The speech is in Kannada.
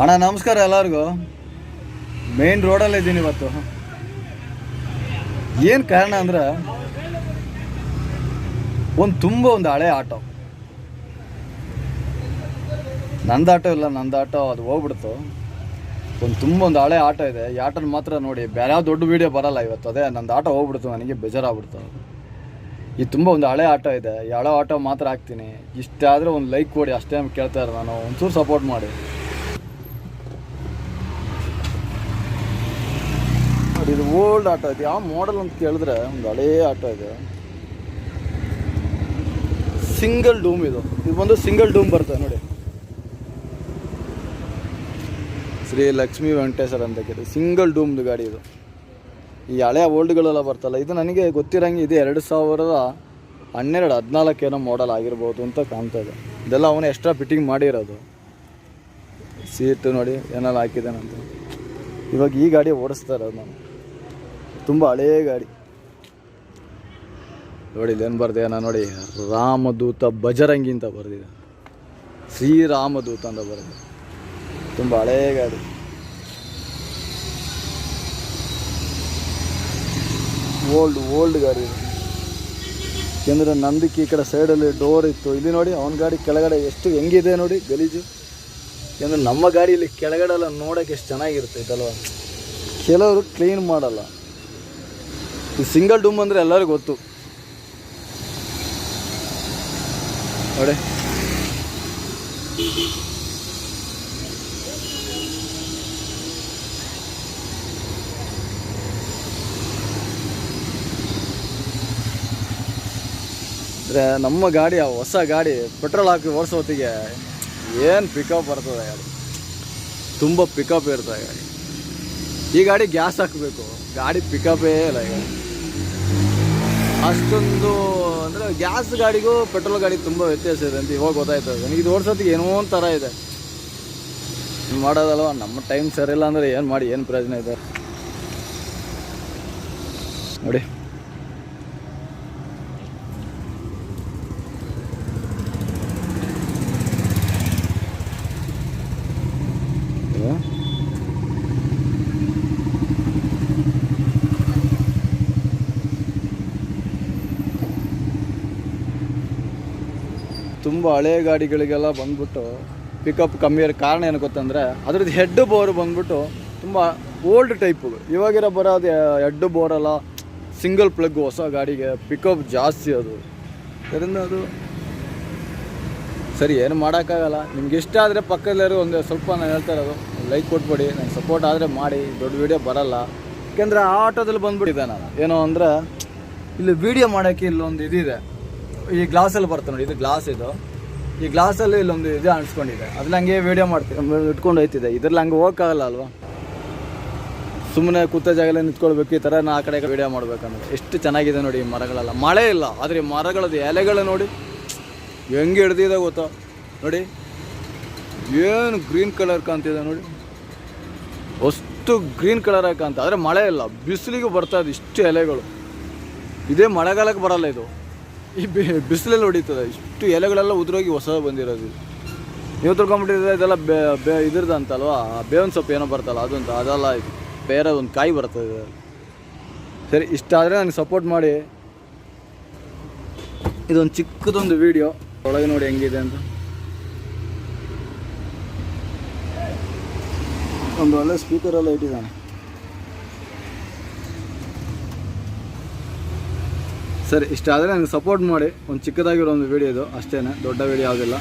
ಅಣ್ಣ, ನಮಸ್ಕಾರ ಎಲ್ಲರಿಗೂ. ಮೇನ್ ರೋಡಲ್ಲಿ ಇದ್ದೀನಿ ಇವತ್ತು. ಏನು ಕಾರಣ ಅಂದ್ರೆ, ಒಂದು ತುಂಬ ಒಂದು ಹಳೆ ಆಟೋ. ನಂದು ಆಟೋ ಇಲ್ಲ, ನಂದು ಆಟೋ ಅದು ಹೋಗ್ಬಿಡ್ತು. ಒಂದು ತುಂಬ ಒಂದು ಹಳೆ ಆಟೋ ಇದೆ. ಈ ಆಟೋನ ಮಾತ್ರ ನೋಡಿ, ಬೇರೆ ಯಾವ ದೊಡ್ಡ ವೀಡಿಯೋ ಬರಲ್ಲ ಇವತ್ತು. ಅದೇ, ನಂದು ಆಟೋ ಹೋಗ್ಬಿಡ್ತು, ನನಗೆ ಬೇಜಾರಾಗ್ಬಿಡ್ತು. ಈ ತುಂಬ ಒಂದು ಹಳೆ ಆಟೋ ಇದೆ. ಈ ಹಳೆ ಆಟೋ ಮಾತ್ರ ಹಾಕ್ತೀನಿ. ಇಷ್ಟಾದರೆ ಒಂದು ಲೈಕ್ ಕೊಡಿ, ಅಷ್ಟೇ ಕೇಳ್ತಾ ಇರೋ ನಾನು. ಒಂಚೂರು ಸಪೋರ್ಟ್ ಮಾಡಿ ನೋಡಿ ಇದು ಓಲ್ಡ್ ಆಟೋ ಇದೆ. ಯಾವ ಮಾಡೆಲ್ ಅಂತ ಕೇಳಿದ್ರೆ ಒಂದು ಹಳೇ ಆಟೋ ಇದೆ. ಸಿಂಗಲ್ ಡೂಮ್ ಇದು. ಇದು ಬಂದು ಸಿಂಗಲ್ ಡೂಮ್ ಬರ್ತದೆ ನೋಡಿ. ಶ್ರೀ ಲಕ್ಷ್ಮೀ ವೆಂಕಟೇಶ್ವರ ಅಂತ ಸಿಂಗಲ್ ಡೂಮ್ದು ಗಾಡಿ ಇದು. ಈ ಹಳೆ ಓಲ್ಡ್ಗಳೆಲ್ಲ ಬರ್ತಲ್ಲ, ಇದು ನನಗೆ ಗೊತ್ತಿರಂಗೆ ಇದು ಎರಡು ಸಾವಿರದ ಹನ್ನೆರಡು, ಹದಿನಾಲ್ಕು ಏನೋ ಮಾಡಲ್ ಆಗಿರ್ಬೋದು ಅಂತ ಕಾಣ್ತಾ ಇದೆ. ಇದೆಲ್ಲ ಅವನು ಎಕ್ಸ್ಟ್ರಾ ಫಿಟ್ಟಿಂಗ್ ಮಾಡಿರೋದು. ಸೀಟು ನೋಡಿ, ಏನೆಲ್ಲ ಹಾಕಿದ್ದಾನಂತ ಇವಾಗ ಈ ಗಾಡಿ ಓಡಿಸ್ತಾ ಇರೋದು ನಾನು. ತುಂಬ ಹಳೇ ಗಾಡಿ. ನೋಡಿ ಇಲ್ಲೇನು ಬರ್ದೆ ನಾನು ನೋಡಿ ರಾಮದೂತ ಬಜರಂಗಿ ಅಂತ ಬರೆದಿದೆ. ಶ್ರೀರಾಮದೂತ ಅಂತ ಬರೆದಿದೆ. ತುಂಬ ಹಳೇ ಗಾಡಿ. ಓಲ್ಡ್ ಓಲ್ಡ್ ಗಾಡಿ ಇದು. ಯಾಕೆಂದರೆ ನಂದಕ್ಕೆ ಈ ಕಡೆ ಸೈಡಲ್ಲಿ ಡೋರ್ ಇತ್ತು. ಇಲ್ಲಿ ನೋಡಿ ಅವನ ಗಾಡಿ ಕೆಳಗಡೆ ಎಷ್ಟು ಹೆಂಗಿದೆ ನೋಡಿ ಗಲೀಜು. ಯಾಕಂದರೆ ನಮ್ಮ ಗಾಡಿಯಲ್ಲಿ ಕೆಳಗಡೆ ಎಲ್ಲ ನೋಡೋಕೆ ಎಷ್ಟು ಚೆನ್ನಾಗಿರುತ್ತೆ ಇದಲ್ವ ಕೆಲವರು ಕ್ಲೀನ್ ಮಾಡಲ್ಲ. ಈ ಸಿಂಗಲ್ ಡೂಮ್ ಅಂದರೆ ಎಲ್ಲರಿಗೂ ಗೊತ್ತು. ನೋಡಿ. ಅಂದರೆ ನಮ್ಮ ಗಾಡಿ, ಆ ಹೊಸ ಗಾಡಿ ಪೆಟ್ರೋಲ್ ಹಾಕಿ ಓಡಿಸೋ ಹೊತ್ತಿಗೆ ಏನು ಪಿಕಪ್ ಬರ್ತದೆ ಗಾಡಿ. ತುಂಬ ಪಿಕಪ್ ಇರ್ತದೆ ಗಾಡಿ. ಈ ಗಾಡಿ ಗ್ಯಾಸ್ ಹಾಕಬೇಕು. ಗಾಡಿ ಪಿಕಪೇ ಇಲ್ಲ ಈಗ. ಅಷ್ಟೊಂದು, ಅಂದರೆ ಗ್ಯಾಸ್ ಗಾಡಿಗೂ ಪೆಟ್ರೋಲ್ ಗಾಡಿಗೆ ತುಂಬ ವ್ಯತ್ಯಾಸ ಇದೆ ಅಂತ ಇವಾಗ ಗೊತ್ತಾಯ್ತದೆ ನನಗೆ ಇದು ಓಡಿಸೋದಕ್ಕೆ ಏನೋ ಒಂಥರ ಇದೆ. ಮಾಡೋದಲ್ವ? ನಮ್ಮ ಟೈಮ್ ಸರಿಯಿಲ್ಲ ಅಂದರೆ ಏನು ಮಾಡಿ, ಏನು ಪ್ರಯೋಜನ ಇದೆ? ನೋಡಿ. ತುಂಬ ಹಳೆಯ ಗಾಡಿಗಳಿಗೆಲ್ಲ ಬಂದ್ಬಿಟ್ಟು ಪಿಕಪ್ ಕಮ್ಮಿ ಇರೋ ಕಾರಣ ಏನು ಗೊತ್ತಂದರೆ, ಅದ್ರದ್ದು ಹೆಡ್ ಬೋರ್ ಬಂದ್ಬಿಟ್ಟು ತುಂಬ ಓಲ್ಡ್ ಟೈಪು ಇವಾಗಿರೋ ಬರೋದು ಹೆಡ್ ಬೋರಲ್ಲ ಸಿಂಗಲ್ ಪ್ಲಗ್ ಹೊಸ ಗಾಡಿಗೆ ಪಿಕಪ್ ಜಾಸ್ತಿ ಅದು. ಅದರಿಂದ ಅದು ಸರಿ, ಏನು ಮಾಡೋಕ್ಕಾಗಲ್ಲ. ನಿಮ್ಗೆ ಇಷ್ಟ ಆದರೆ ಪಕ್ಕದಲ್ಲಿರೋ ಒಂದು ಸ್ವಲ್ಪ ನಾನು ಹೇಳ್ತಾ ಇರೋದು ಲೈಕ್ ಕೊಟ್ಬಿಡಿ, ನಂಗೆ ಸಪೋರ್ಟ್ ಆದರೆ ಮಾಡಿ, ದೊಡ್ಡ ವೀಡಿಯೋ ಬರಲ್ಲ. ಯಾಕೆಂದರೆ ಆ ಆಟೋದಲ್ಲಿ ಬಂದ್ಬಿಟ್ಟಿದೆ ನಾನು. ಏನೋ ಅಂದರೆ, ಇಲ್ಲಿ ವೀಡಿಯೋ ಮಾಡೋಕ್ಕೆ ಇಲ್ಲೊಂದು ಇದಿದೆ. ಈ ಗ್ಲಾಸಲ್ಲಿ ಬರ್ತದೆ ನೋಡಿ, ಇದು ಗ್ಲಾಸ್ ಇದು. ಈ ಗ್ಲಾಸಲ್ಲಿ ಇಲ್ಲೊಂದು ಇದು ಅನ್ಸ್ಕೊಂಡಿದೆ. ಅದ್ರಲ್ಲಿ ಹಂಗೆ ವೀಡಿಯೋ ಮಾಡ್ತೀವಿ ಇಟ್ಕೊಂಡು ಹೋಯ್ತಿದೆ. ಇದ್ರಲ್ಲಿ ಹಂಗೆ ಹೋಗೋಕ್ಕಾಗಲ್ಲ ಅಲ್ವಾ? ಸುಮ್ಮನೆ ಕೂತ ಜಾಗದಲ್ಲಿ ನಿಂತ್ಕೊಳ್ಬೇಕು, ಈ ಥರ ನಾ ಕಡೆ ವೀಡಿಯೋ ಮಾಡ್ಬೇಕಂದ್ರೆ. ಎಷ್ಟು ಚೆನ್ನಾಗಿದೆ ನೋಡಿ ಈ ಮರಗಳೆಲ್ಲ. ಮಳೆ ಇಲ್ಲ, ಆದರೆ ಮರಗಳದ್ದು ಎಲೆಗಳು ನೋಡಿ, ಹೆಂಗೆ ಹಿಡ್ದಿದೆ ಗೊತ್ತಾ? ನೋಡಿ, ಏನು ಗ್ರೀನ್ ಕಲರ್ ಕಾಣ್ತಿದೆ ನೋಡಿ. ಅಷ್ಟು ಗ್ರೀನ್ ಕಲರ್ ಆಗಿ ಕಾಣ್ತಾ ಆದರೆ ಮಳೆ ಇಲ್ಲ, ಬಿಸಿಲಿಗೂ ಬರ್ತಾ ಇದೆ ಇಷ್ಟು ಎಲೆಗಳು. ಇದೇ ಮಳೆಗಾಲಕ್ಕೆ ಬರಲ್ಲ ಇದು. ಈ ಬಿ- ಬಿಸಿಲಲ್ಲಿ ಹೊಡಿತದೆ. ಇಷ್ಟು ಎಲೆಗಳೆಲ್ಲ ಉದುರೋಗಿ ಹೊಸ ಬಂದಿರೋದು. ನೀವು ತಿಳ್ಕೊಂಬಿಟ್ಟಿದ್ರೆ ಇದೆಲ್ಲ ಬೇ ಬೇ, ಇದ್ರದ್ದು ಅಂತಲ್ವಾ? ಬೇವಿನ ಸೊಪ್ಪು ಏನೋ ಬರ್ತಲ್ಲ, ಅದಂತ, ಅದೆಲ್ಲ ಬೇರೆ ಒಂದು ಕಾಯಿ ಬರ್ತದೆ. ಸರಿ ಇಷ್ಟಾದರೆ ನನಗೆ ಸಪೋರ್ಟ್ ಮಾಡಿ. ಇದೊಂದು ಚಿಕ್ಕದೊಂದು ವಿಡಿಯೋ ಒಳಗೆ ನೋಡಿ ಹೆಂಗಿದೆ ಅಂತ. ಒಂದು ಒಳ್ಳೆ ಸ್ಪೀಕರ್ ಎಲ್ಲ ಇಟ್ಟಿದ್ದಾನೆ. ಸರಿ ಇಷ್ಟಾದರೆ ನನಗೆ ಸಪೋರ್ಟ್ ಮಾಡಿ. ಒಂದು ಚಿಕ್ಕದಾಗಿರೋ ಒಂದು ವಿಡಿಯೋ ಇದು. ಅಷ್ಟೇ ದೊಡ್ಡ ವೀಡಿಯೋ ಯಾವುದಿಲ್ಲ.